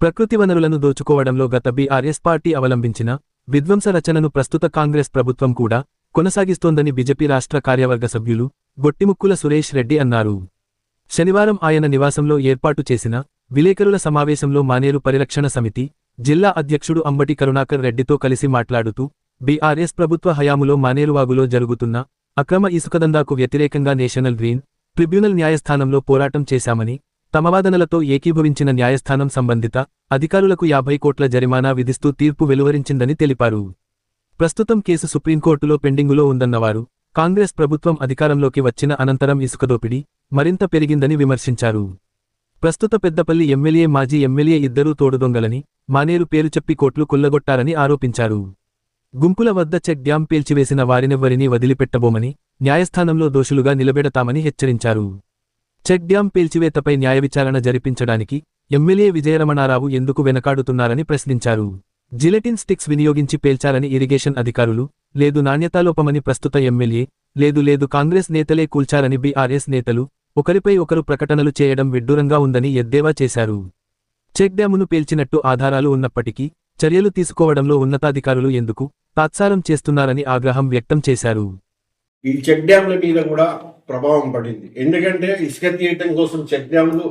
ప్రకృతి వనరులను దోచుకోవడంలో గత బీఆర్ఎస్ పార్టీ అవలంబించిన విధ్వంస రచనను ప్రస్తుత కాంగ్రెస్ ప్రభుత్వం కూడా కొనసాగిస్తోందని బీజేపీ రాష్ట్ర కార్యవర్గ సభ్యులు గొట్టిముక్కుల సురేష్ రెడ్డి అన్నారు. శనివారం ఆయన నివాసంలో ఏర్పాటు చేసిన విలేకరుల సమావేశంలో మానేరు పరిరక్షణ సమితి జిల్లా అధ్యక్షుడు అంబటి కరుణాకర్ రెడ్డితో కలిసి మాట్లాడుతూ బీఆర్ఎస్ ప్రభుత్వ హయాములో మానేరువాగులో జరుగుతున్న అక్రమ ఇసుకదందాకు వ్యతిరేకంగా నేషనల్ గ్రీన్ ట్రిబ్యునల్ న్యాయస్థానంలో పోరాటం చేశామని తమ వాదనలతో ఏకీభవించిన న్యాయస్థానం సంబంధిత అధికారులకు యాభై కోట్ల జరిమానా విధిస్తూ తీర్పు వెలువరించిందని తెలిపారు. ప్రస్తుతం కేసు సుప్రీంకోర్టులో పెండింగులో ఉందన్నవారు కాంగ్రెస్ ప్రభుత్వం అధికారంలోకి వచ్చిన అనంతరం ఇసుక దోపిడీ మరింత పెరిగిందని విమర్శించారు. ప్రస్తుత పెద్దపల్లి ఎమ్మెల్యే మాజీ ఎమ్మెల్యే ఇద్దరూ తోడుదొంగలని మానేరు పేరు చెప్పి కోట్లు కుల్లగొట్టారని ఆరోపించారు. గుంపుల వద్ద చెక్ డ్యాం పేల్చివేసిన వారినెవ్వరినీ వదిలిపెట్టబోమని న్యాయస్థానంలో దోషులుగా నిలబెడతామని హెచ్చరించారు. చెక్ డ్యాం పేల్చివేతపై న్యాయ విచారణ జరిపించడానికి ఎమ్మెల్యే విజయరమణారావు ఎందుకు వెనకాడుతున్నారని ప్రశ్నించారు. జిలెటిన్ స్టిక్స్ వినియోగించి పేల్చారని ఇరిగేషన్ అధికారులు లేదు నాణ్యతాలోపమని ప్రస్తుత ఎమ్మెల్యే లేదు లేదు కాంగ్రెస్ నేతలే కూల్చారని బీఆర్ఎస్ నేతలు ఒకరిపై ఒకరు ప్రకటనలు చేయడం విడ్డూరంగా ఉందని ఎద్దేవా చేశారు. చెక్ డ్యామును పేల్చినట్టు ఆధారాలు ఉన్నప్పటికీ చర్యలు తీసుకోవడంలో ఉన్నతాధికారులు ఎందుకు తాత్సారం చేస్తున్నారని ఆగ్రహం వ్యక్తం చేశారు. ఈ చెక్ డ్యాంల మీద కూడా ప్రభావం పడింది. ఎందుకంటే ఇసుక తీయటం కోసం చెక్ డ్యాంలు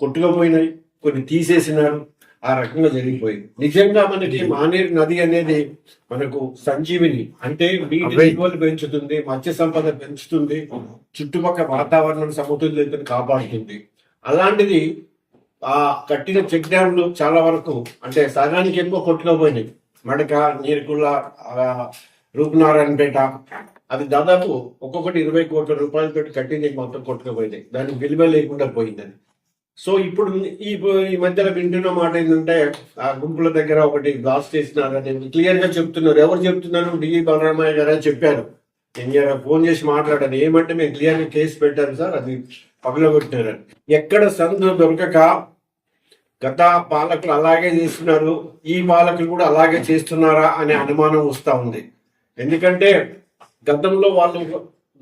కొట్టుకుపోయినాయి కొన్ని తీసేసినారు ఆ రకంగా జరిగిపోయింది. నిజంగా మనకి మానేరు నది అనేది మనకు సంజీవిని అంటే నీటి పెంచుతుంది మత్స్య సంపద పెంచుతుంది చుట్టుపక్కల వాతావరణం సమతుల్యతను కాపాడుతుంది. అలాంటిది ఆ కట్టిన చెక్ డ్యాంలు చాలా వరకు అంటే సగానికి ఎక్కువ కొట్టుకుపోయినాయి. మడక నీరుకుల్ల రూపనారాయణపేట అది దాదాపు ఒక్కొక్కటి ఇరవై కోట్ల రూపాయలతో కట్టింది మొత్తం కొట్టుకుపోయింది దానికి విలువ లేకుండా పోయిందని. సో ఇప్పుడు ఈ ఈ మధ్యలో వింటున్న మాట ఏంటంటే ఆ గుంపుల దగ్గర ఒకటి బ్లాస్ట్ చేసినారని క్లియర్గా చెప్తున్నారు. ఎవరు చెప్తున్నారు? డిఈ బలరామయ్య గారు అని చెప్పారు. నేను ఫోన్ చేసి మాట్లాడాను. ఏమంటే మేము క్లియర్గా కేసు పెట్టాను సార్ అది పగలగొట్టినారని ఎక్కడ సందు దొరకక గత పాలకులు అలాగే చేస్తున్నారు ఈ పాలకులు కూడా అలాగే చేస్తున్నారా అనే అనుమానం వస్తా ఉంది. ఎందుకంటే గతంలో వాళ్ళు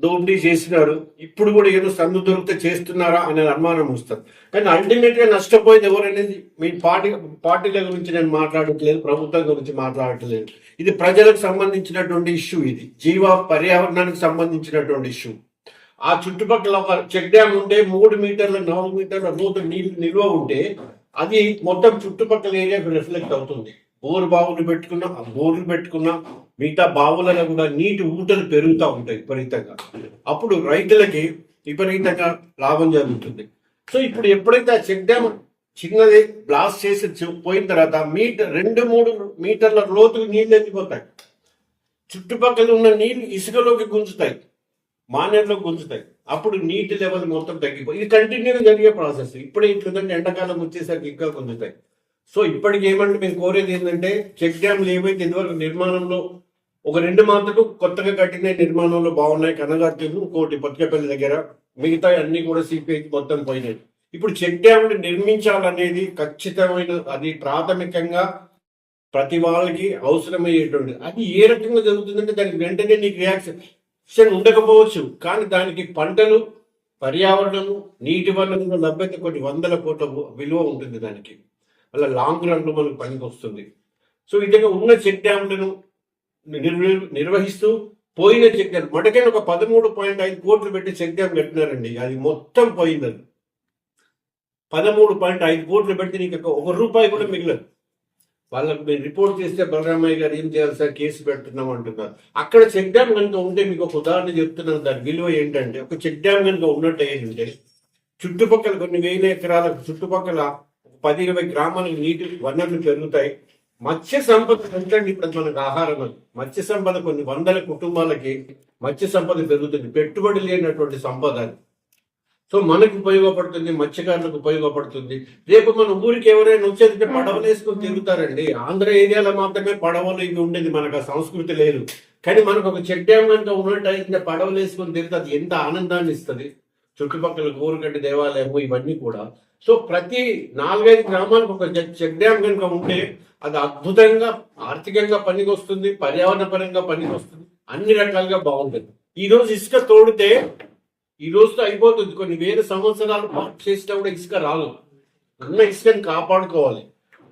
దోపిడీ చేసినారు ఇప్పుడు కూడా ఏదో సందు దొరికితే చేస్తున్నారా అనే అనుమానం వస్తుంది. కానీ అల్టిమేట్గా నష్టపోయేది ఎవరనేది మీ పార్టీ పార్టీల గురించి నేను మాట్లాడట్లేదు ప్రభుత్వం గురించి మాట్లాడట్లేదు. ఇది ప్రజలకు సంబంధించినటువంటి ఇష్యూ ఇది. జీవ పర్యావరణానికి సంబంధించినటువంటి ఇష్యూ. ఆ చుట్టుపక్కల ఒక చెక్ డ్యామ్ ఉంటే మూడు మీటర్ల నాలుగు మీటర్ల లోతు నీళ్ళు నిల్వ ఉంటే అది మొత్తం చుట్టుపక్కల ఏరియాకు రిఫ్లెక్ట్ అవుతుంది. బోరు బావులు పెట్టుకున్నా ఆ బోర్లు పెట్టుకున్నా మిగతా బావులలో కూడా నీటి ఊటలు పెరుగుతూ ఉంటాయి విపరీతంగా. అప్పుడు రైతులకి విపరీతంగా లాభం జరుగుతుంది. సో ఇప్పుడు ఎప్పుడైతే ఆ చెక్ డ్యామ్ చిన్నది బ్లాస్ట్ చేసి పోయిన తర్వాత మీటర్ రెండు మూడు మీటర్ల లోతుకు నీళ్ళు ఎత్తిపోతాయి చుట్టుపక్కల ఉన్న నీళ్ళు ఇసుకలోకి గుంజుతాయి. మానేరులో గుంజుతాయి. అప్పుడు నీటి లెవెల్ మొత్తం తగ్గిపోయి ఇది కంటిన్యూగా జరిగే ప్రాసెస్. ఇప్పుడే ఇట్లుందంటే ఎండాకాలం వచ్చేసరికి ఇంకా గుంజుతాయి. సో ఇప్పటికి ఏమంటే మేము కోరేది ఏంటంటే చెక్ డ్యామ్లు ఏవైతే ఇదివరకు నిర్మాణంలో ఒక రెండు మాత్రం కొత్తగా కట్టిన నిర్మాణంలో బాగున్నాయి కనగార్జును ఇంకోటి బతుకపల్లి దగ్గర. మిగతా అన్ని కూడా సిపిఐ మొత్తం పోయినాయి. ఇప్పుడు చెక్ డ్యామ్ని నిర్మించాలనేది ఖచ్చితమైన అది ప్రాథమికంగా ప్రతి వాళ్ళకి అవసరమయ్యేటువంటి అది ఏ రకంగా జరుగుతుందంటే దానికి వెంటనే నీకు రియాక్షన్ ఉండకపోవచ్చు కానీ దానికి పంటలు పర్యావరణము నీటి వనరుల లభ్యత కొన్ని వందల కోట్ల విలువ ఉంటుంది దానికి. అలా లాంగ్ రన్లో మనకు పనికి వస్తుంది. సో ఈ విధంగా ఉన్న చెక్ డ్యామ్లను నిర్వ- నిర్వహిస్తూ పోయిన చెక్ డ్యామ్ మటకైనా ఒక పదమూడు పాయింట్ ఐదు కోట్లు పెట్టి చెక్ డ్యామ్ కట్టినారండి. అది మొత్తం పోయిందని పదమూడు పాయింట్ ఐదు కోట్లు పెడితే నీకు ఒక- ఒక రూపాయి కూడా మిగలదు. వాళ్ళకి మీరు రిపోర్ట్ చేస్తే బలరామయ్య గారు ఏం చేయాలి సార్? కేసు పెడుతున్నాం అంటున్నారు. అక్కడ చెక్ డ్యామ్ కనుక ఉంటే మీకు ఒక ఉదాహరణ చెప్తున్నాను దాని విలువ ఏంటంటే ఒక చెక్ డ్యామ్ కనుక ఉన్నట్టు ఏంటంటే చుట్టుపక్కల కొన్ని వేల ఎకరాల చుట్టుపక్కల పది ఇరవై గ్రామాలకు నీటి వనరులు పెరుగుతాయి. మత్స్య సంపద పెంచండి ఇప్పుడు మనకు ఆహారం అది. మత్స్య సంపద కొన్ని వందల కుటుంబాలకి మత్స్య సంపద పెరుగుతుంది. పెట్టుబడి లేనటువంటి సంపద అది. సో మనకు ఉపయోగపడుతుంది మత్స్యకారులకు ఉపయోగపడుతుంది. రేపు మన ఊరికి ఎవరైనా వచ్చేది పడవలు వేసుకొని తిరుగుతారండి. ఆంధ్ర ఏరియాలో మాత్రమే పడవలు ఇవి ఉండేది మనకు ఆ సంస్కృతి లేదు. కానీ మనకు ఒక చెక్ డ్యామ్ కనుక ఉన్నట్టు అయితే పడవలు వేసుకొని తిరిగితే అది ఎంత ఆనందాన్ని ఇస్తుంది. చుట్టుపక్కల గోరుగడ్డి దేవాలయము ఇవన్నీ కూడా సో ప్రతి నాలుగైదు గ్రామాలకు ఒక చెక్- డ్యామ్ కనుక ఉంటే అది అద్భుతంగా ఆర్థికంగా పనికి వస్తుంది పర్యావరణ పరంగా పనికి వస్తుంది అన్ని రకాలుగా బాగుంటుంది. ఈ రోజు ఇసుక తోడితే ఈ రోజుతో అయిపోతుంది. కొన్ని వేల సంవత్సరాలు పాటు చేసినా కూడా ఇసుక రాదు. ఉన్న ఇసుకని కాపాడుకోవాలి.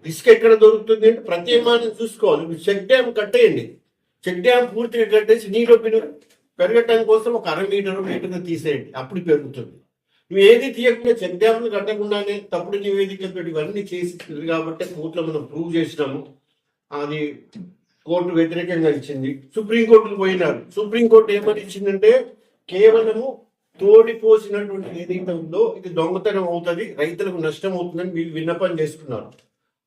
ఇసుక ఎక్కడ దొరుకుతుంది అంటే ప్రతి ఏమాన్ని చూసుకోవాలి. మీరు చెక్ డ్యామ్ కట్టేయండి. చెక్ డ్యామ్ పూర్తిగా కట్టేసి నీళ్ళు పెను- పెరగటం కోసం ఒక అర మీటర్ మీటర్ తీసేయండి. అప్పుడు పెరుగుతుంది. నువ్వు ఏది తీయకుండా చెక్డ్యామ్లు కట్టకుండానే తప్పుడు నివేదికలతో ఇవన్నీ చేసి కాబట్టి కోర్టులో మనం ప్రూవ్ చేసినాము. అది కోర్టు వ్యతిరేకంగా ఇచ్చింది. సుప్రీంకోర్టుకు పోయినారు. సుప్రీంకోర్టు ఏమని ఇచ్చిందంటే కేవలము తోడిపోసినటువంటి ఏదైతే ఉందో ఇది దొంగతనం అవుతుంది రైతులకు నష్టం అవుతుందని వీళ్ళు విన్నపం చేసుకున్నారు.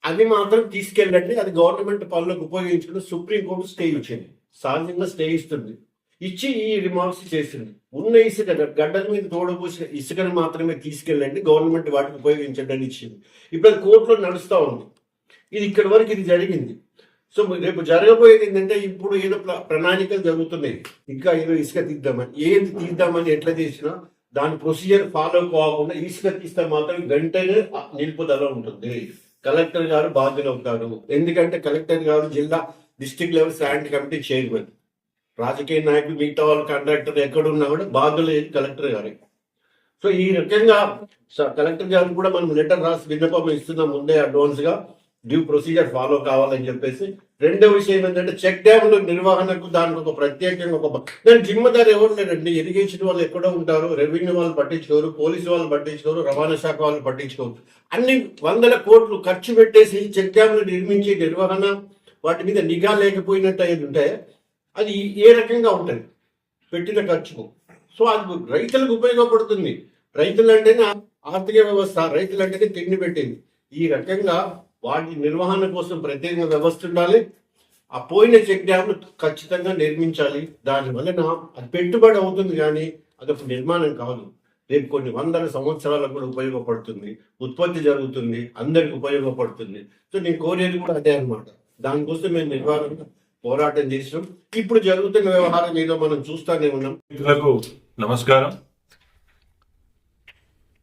అది మాత్రం తీసుకెళ్ళండి. అది గవర్నమెంట్ పనులకు ఉపయోగించుకుని సుప్రీంకోర్టు స్టే ఇచ్చింది. సహజంగా స్టే ఇస్తుంది. ఇచ్చి ఈ రిమార్క్స్ చేసింది. ఉన్న ఇసుక గడ్డల మీద తోడపోసిన ఇసుకను మాత్రమే తీసుకెళ్ళండి. గవర్నమెంట్ వాటిని ఉపయోగించండి అని ఇచ్చింది. ఇప్పుడు అది కోర్టులో నడుస్తూ ఉంది. ఇది ఇక్కడి వరకు ఇది జరిగింది. సో రేపు జరగబోయేది ఏంటంటే ఇప్పుడు ఏదో ప్రణాళికలు జరుగుతున్నాయి. ఇంకా ఏదో ఇసుక తీద్దామని. ఏది తీద్దామని ఎట్లా చేసినా దాని ప్రొసీజర్ ఫాలో కాకుండా ఇసుక తీస్తే మాత్రం వెంటనే నిలుపుదల ఉంటుంది. కలెక్టర్ గారు బాధ్యులు అవుతారు ఎందుకంటే కలెక్టర్ గారు జిల్లా district level stand committee chairman. రాజకీయ నాయకులు మిగతా వాళ్ళు కండక్టర్ ఎక్కడున్నా కూడా బాధ్యులు కలెక్టర్ గారి. సో ఈ రకంగా కలెక్టర్ గారికి కూడా మనం లెటర్ రాసి విన్నపం ఇస్తున్నాం ముందే అడ్వాన్స్గా. డ్యూ ప్రొసీజర్ ఫాలో కావాలని చెప్పేసి. రెండో విషయం ఏంటంటే చెక్ డ్యామ్ల నిర్వహణకు దానికి ఒక ప్రత్యేకంగా ఒక దాని జిమ్మదారు ఎవరు లేరండి? ఇరిగేషన్ వాళ్ళు ఎక్కడో ఉంటారు రెవెన్యూ వాళ్ళు పట్టించుకోరు పోలీసు వాళ్ళు పట్టించుకోరు రవాణా శాఖ వాళ్ళు పట్టించుకోరు. అన్ని వందల కోట్లు ఖర్చు పెట్టేసి చెక్ డ్యామ్లు నిర్మించి నిర్వహణ వాటి మీద నిఘా లేకపోయినట్టు అయితే ఉంటాయి అది ఏ రకంగా ఉంటుంది? పెట్టిన ఖర్చుకు. సో అది రైతులకు ఉపయోగపడుతుంది. రైతులు అంటేనే ఆర్థిక వ్యవస్థ రైతులు అంటేనే తిండి పెట్టింది. ఈ రకంగా వాటి నిర్వహణ కోసం ప్రత్యేకంగా వ్యవస్థ ఉండాలి. ఆ పోయిన చెక్ డ్యామ్ ఖచ్చితంగా నిర్మించాలి. దాని వలన అది పెట్టుబడి అవుతుంది కానీ అదొక నిర్మాణం కాదు. రేపు కొన్ని వందల సంవత్సరాలకు కూడా ఉపయోగపడుతుంది. ఉత్పత్తి జరుగుతుంది. అందరికి ఉపయోగపడుతుంది. సో నేను కోరేది కూడా అదే అనమాట దానికోసం మేము నిర్వహణ పోరాటం చేసినాం. ఇప్పుడు జరుగుతున్న వ్యవహారం ఏదో మనం చూస్తానే ఉన్నాం. మిత్రులకు నమస్కారం.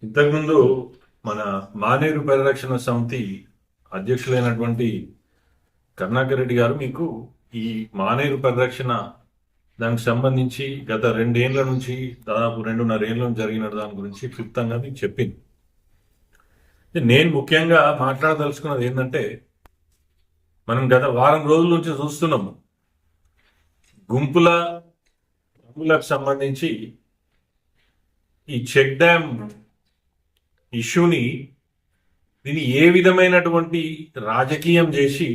ఇంతకుముందు మన మానేరు పరిరక్షణ సమితి అధ్యక్షులైనటువంటి కరుణాకర్ రెడ్డి గారు మీకు ఈ మానేరు పరిరక్షణ దానికి సంబంధించి గత రెండేళ్ళ నుంచి దాదాపు రెండున్నర ఏళ్ళ నుంచి జరిగిన దాని గురించి క్లుప్తంగా మీకు చెప్పింది. నేను ముఖ్యంగా మాట్లాడదలుచుకున్నది ఏంటంటే మనం గత వారం రోజుల నుంచి చూస్తున్నాము. గుంపుల గుంపులకు సంబంధించి ఈ చెక్ డ్యామ్ ఇష్యూని దీన్ని ఏ విధమైనటువంటి రాజకీయం చేసి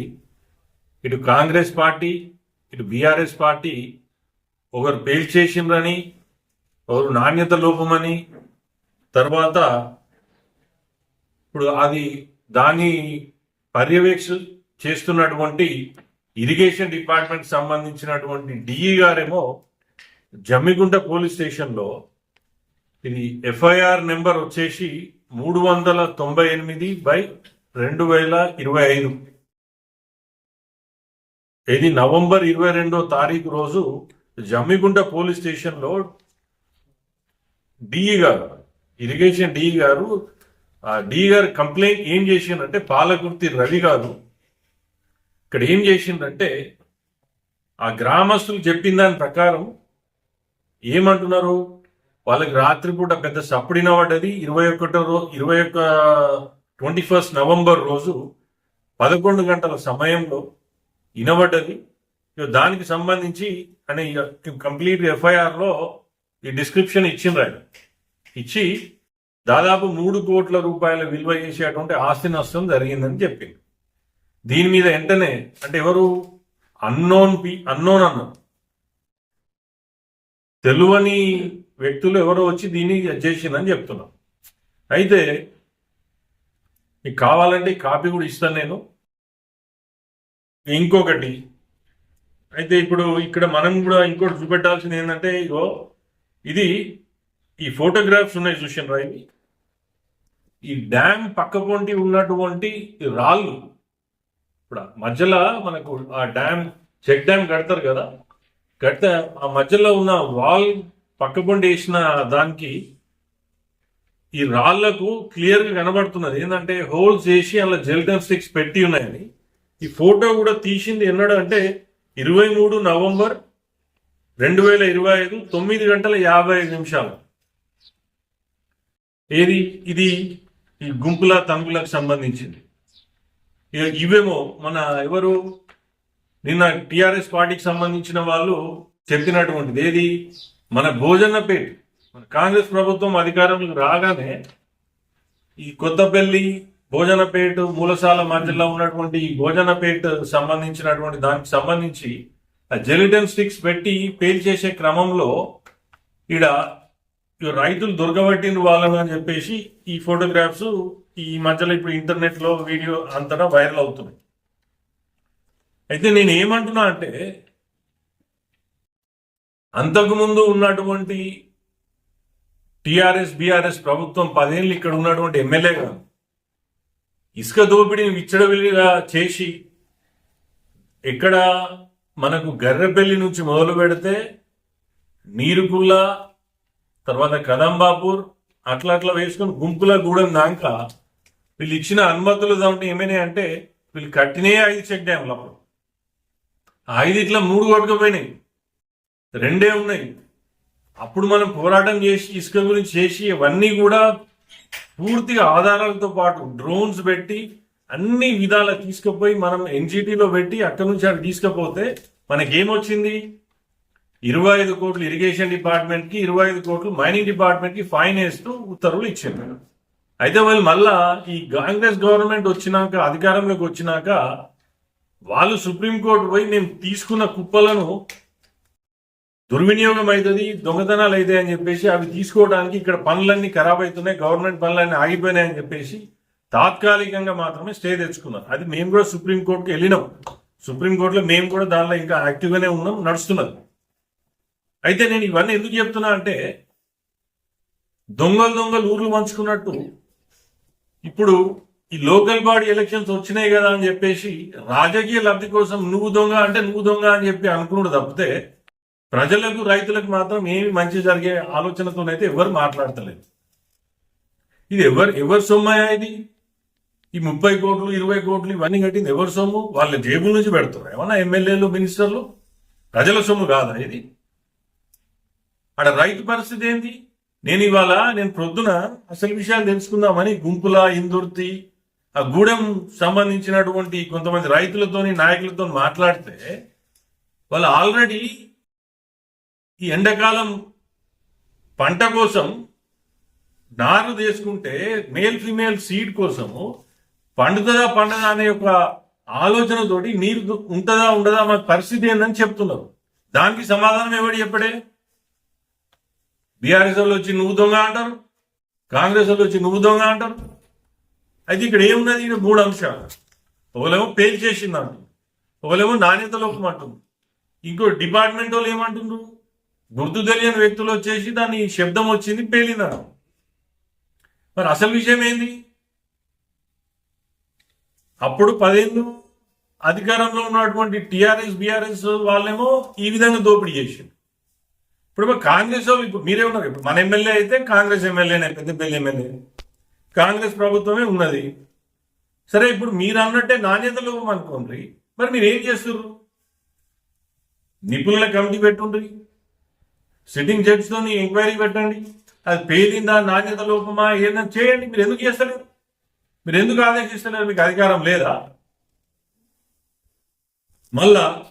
ఇటు కాంగ్రెస్ పార్టీ ఇటు బీఆర్ఎస్ పార్టీ ఒకరు పేల్చేసిండ్రని ఒకరు నాణ్యత లోపమని తర్వాత ఇప్పుడు అది దాని పర్యవేక్ష చేస్తున్నటువంటి ఇరిగేషన్ డిపార్ట్మెంట్ సంబంధించినటువంటి డిఈ గారేమో జమ్మిగుంట పోలీస్ స్టేషన్లో ఇది ఎఫ్ఐఆర్ నెంబర్ వచ్చేసి మూడు వందల తొంభై ఎనిమిది బై రెండు వేల ఇరవై ఐదు. ఇది నవంబర్ ఇరవై రెండో తారీఖు రోజు జమ్మిగుంట పోలీస్ స్టేషన్లో డిఈ గారు ఇరిగేషన్ డిఈ గారు ఆ డిఈ గారు కంప్లైంట్ ఏం చేసిందంటే పాలకుర్తి రవి గారు ఇక్కడ ఏం చేసిందంటే ఆ గ్రామస్తులు చెప్పిన దాని ప్రకారం ఏమంటున్నారు? వాళ్ళకి రాత్రిపూట పెద్ద సప్పుడిన పడ్డది ఇరవై ఒకటో రో ఇరవై ఒక్క ట్వంటీ ఫస్ట్ నవంబర్ రోజు పదకొండు గంటల సమయంలో వినబడ్డది. ఇక దానికి సంబంధించి అనే కంప్లీట్ ఎఫ్ఐఆర్లో ఈ డిస్క్రిప్షన్ ఇచ్చిండ్రు ఆయన. ఇచ్చి దాదాపు మూడు కోట్ల రూపాయల విలువ చేసేటువంటి ఆస్తి నష్టం జరిగిందని చెప్పింది దీని మీద వెంటనే అంటే ఎవరు? అన్నోన్ పి అన్నోన్ అన్న. తెలువని వ్యక్తులు ఎవరో వచ్చి దీన్ని చేసిందని చెప్తున్నాం. అయితే మీకు కావాలంటే కాపీ కూడా ఇస్తాను నేను. ఇంకొకటి అయితే ఇప్పుడు ఇక్కడ మనం కూడా ఇంకోటి చూపెట్టాల్సింది ఏంటంటే ఇగో ఇది ఈ ఫోటోగ్రాఫ్స్ ఉన్నాయి చూసిన ఇవి. ఈ డ్యామ్ పక్క ఉన్నటువంటి రాళ్ళు ఇప్పుడు మధ్యలో మనకు ఆ డ్యామ్ చెక్ డ్యామ్ కడతారు కదా? కడితే ఆ మధ్యలో ఉన్న వాల్ పక్క వేసిన దానికి ఈ రాళ్ళకు క్లియర్గా కనబడుతున్నది. ఏంటంటే హోల్స్ చేసి అలా జెల్టన్ స్టిక్స్ పెట్టి ఉన్నాయని. ఈ ఫోటో కూడా తీసింది ఎన్నడు అంటే ఇరవై మూడు నవంబర్ రెండు వేల ఇరవై ఐదు తొమ్మిది గంటల యాభై ఐదు నిమిషాలు. ఏది? ఇది ఈ గుంపుల తంపులకు సంబంధించింది. ఇవేమో మన ఎవరు? నిన్న టిఆర్ఎస్ పార్టీకి సంబంధించిన వాళ్ళు చెప్పినటువంటిది ఏది? మన భోజనపేట్ మన కాంగ్రెస్ ప్రభుత్వం అధికారంలోకి రాగానే ఈ కొత్తపల్లి భోజనపేట మూలసాల మధ్యలో ఉన్నటువంటి ఈ భోజనపేట సంబంధించినటువంటి దానికి సంబంధించి ఆ జెలిటన్ స్టిక్స్ పెట్టి పేల్ చేసే క్రమంలో ఈడ రైతులు దొరకబట్టిన వాళ్ళని అని చెప్పేసి ఈ ఫోటోగ్రాఫ్స్ ఈ మధ్యలో ఇప్పుడు ఇంటర్నెట్లో వీడియో అంతటా వైరల్ అవుతున్నాయి. అయితే నేను ఏమంటున్నా అంటే అంతకుముందు ఉన్నటువంటి టిఆర్ఎస్ బిఆర్ఎస్ ప్రభుత్వం పదేళ్ళు ఇక్కడ ఉన్నటువంటి ఎమ్మెల్యే కాదు. ఇసుక దోపిడీని విచ్చడవిడిగా చేసి ఇక్కడ మనకు గర్రెపల్లి నుంచి మొదలు పెడితే నీరుకుల్ల తర్వాత కదంబాపూర్ అట్లా అట్లా వేసుకొని గుంపుల గూడెం దాకా వీళ్ళు ఇచ్చిన అనుమతులు దాంట్లో ఏమైనాయి అంటే వీళ్ళు కట్టినే ఐదు చెక్ డ్యామ్లు అప్పుడు. ఐదు ఇట్లా మూడు కొట్టుకుపోయినాయి. రెండే ఉన్నాయి. అప్పుడు మనం పోరాటం చేసి ఇసుక గురించి చేసి ఇవన్నీ కూడా పూర్తిగా ఆధారాలతో పాటు డ్రోన్స్ పెట్టి అన్ని విధాలు తీసుకుపోయి మనం ఎన్జిటీలో పెట్టి అక్కడ నుంచి అక్కడ తీసుకుపోతే మనకేమొచ్చింది? ఇరవై ఐదు కోట్లు ఇరిగేషన్ డిపార్ట్మెంట్కి ఇరవై ఐదు కోట్లు మైనింగ్ డిపార్ట్మెంట్కి ఫైన్ వేస్తూ ఉత్తర్వులు ఇచ్చారు అయితే వాళ్ళు మళ్ళా ఈ కాంగ్రెస్ గవర్నమెంట్ వచ్చినాక అధికారంలోకి వచ్చినాక వాళ్ళు సుప్రీంకోర్టు పోయి మేము తీసుకున్న కుప్పలను దుర్వినియోగం అవుతుంది దొంగతనాలు అవుతాయి అని చెప్పేసి అవి తీసుకోవడానికి ఇక్కడ పనులన్నీ ఖరాబ్ అవుతున్నాయి గవర్నమెంట్ పనులన్నీ ఆగిపోయినాయని చెప్పేసి తాత్కాలికంగా మాత్రమే స్టే తెచ్చుకున్నారు. అది మేము కూడా సుప్రీంకోర్టుకి వెళ్ళినాం. సుప్రీంకోర్టులో మేము కూడా దానిలో ఇంకా యాక్టివ్గానే ఉన్నాం నడుస్తున్నది. అయితే నేను ఇవన్నీ ఎందుకు చెప్తున్నా అంటే దొంగలు దొంగలు ఊర్లు పంచుకున్నట్టు. ఇప్పుడు ఈ లోకల్ బాడీ ఎలక్షన్స్ వచ్చినాయి కదా అని చెప్పేసి రాజకీయ లబ్ధి కోసం నువ్వు దొంగ అంటే నువ్వు దొంగ అని చెప్పి అనుకున్నాడు తప్పితే ప్రజలకు రైతులకు మాత్రం ఏమి మంచి జరిగే ఆలోచనతోనైతే ఎవరు మాట్లాడతలేదు. ఇది ఎవరు ఎవరి సొమ్మయా ఇది? ఈ ముప్పై కోట్లు ఇరవై కోట్లు ఇవన్నీ కట్టింది ఎవరి సొమ్ము? వాళ్ళ జేబుల నుంచి పెడుతున్నారు. ఏమన్నా ఎమ్మెల్యేలు మినిస్టర్లు? ప్రజల సొమ్ము కాదా ఇది? అక్కడ రైతు పరిస్థితి ఏంటి? నేను ఇవాళ నేను ప్రొద్దున అసలు విషయాలు తెలుసుకుందామని గుంపుల ఇందుర్తి ఆ గూడెం సంబంధించినటువంటి కొంతమంది రైతులతోని నాయకులతో మాట్లాడితే వాళ్ళు ఆల్రెడీ ఈ ఎండాకాలం పంట కోసం నారు తీసుకుంటే మేల్ ఫిమేల్ సీడ్ కోసము పండుతుందా పండదా అనే ఒక ఆలోచనతోటి నీరు ఉంటుందా ఉండదా మన పరిస్థితి ఏందని చెప్తున్నారు. దానికి సమాధానం ఎవడు చెప్పడే? బీఆర్ఎస్ వాళ్ళు వచ్చి నువ్వు దొంగ అంటారు కాంగ్రెస్ వాళ్ళు వచ్చి నువ్వు దొంగ అంటారు. అయితే ఇక్కడ ఏమున్నది? ఇక్కడ మూడు అంశాలు. ఒకలేమో పేల్ చేసింది అంటుంది ఒకలేమో నాణ్యత లోపం అంటుంది ఇంకో డిపార్ట్మెంట్ వాళ్ళు ఏమంటుండ్రు గుర్తు తెలియని వ్యక్తులు వచ్చేసి దాని శబ్దం వచ్చింది పేలినారు మరి అసలు విషయం ఏంది? అప్పుడు పదేళ్ళు అధికారంలో ఉన్నటువంటి టిఆర్ఎస్ బీఆర్ఎస్ వాళ్ళేమో ఈ విధంగా దోపిడీ చేసింది ఇప్పుడు కాంగ్రెస్ ఇప్పుడు మీరే ఉన్నారు. ఇప్పుడు మన ఎమ్మెల్యే అయితే కాంగ్రెస్ ఎమ్మెల్యేనే పెద్దపల్లి ఎమ్మెల్యే. కాంగ్రెస్ ప్రభుత్వమే ఉన్నది. సరే ఇప్పుడు మీరు అన్నట్టే నాణ్యత లోపం అనుకోండి. మరి మీరు ఏం చేస్తారు నిపుణుల కమిటీ పెట్టుండ్రి. సిట్టింగ్ జడ్జితో ఎంక్వైరీ పెట్టండి. అది పేదిందా నాణ్యత లోపమా ఏదైనా చేయండి. మీరు ఎందుకు చేస్తలేరు? మీరు ఎందుకు ఆదేశిస్తలేరు? మీకు అధికారం లేదా? మళ్ళా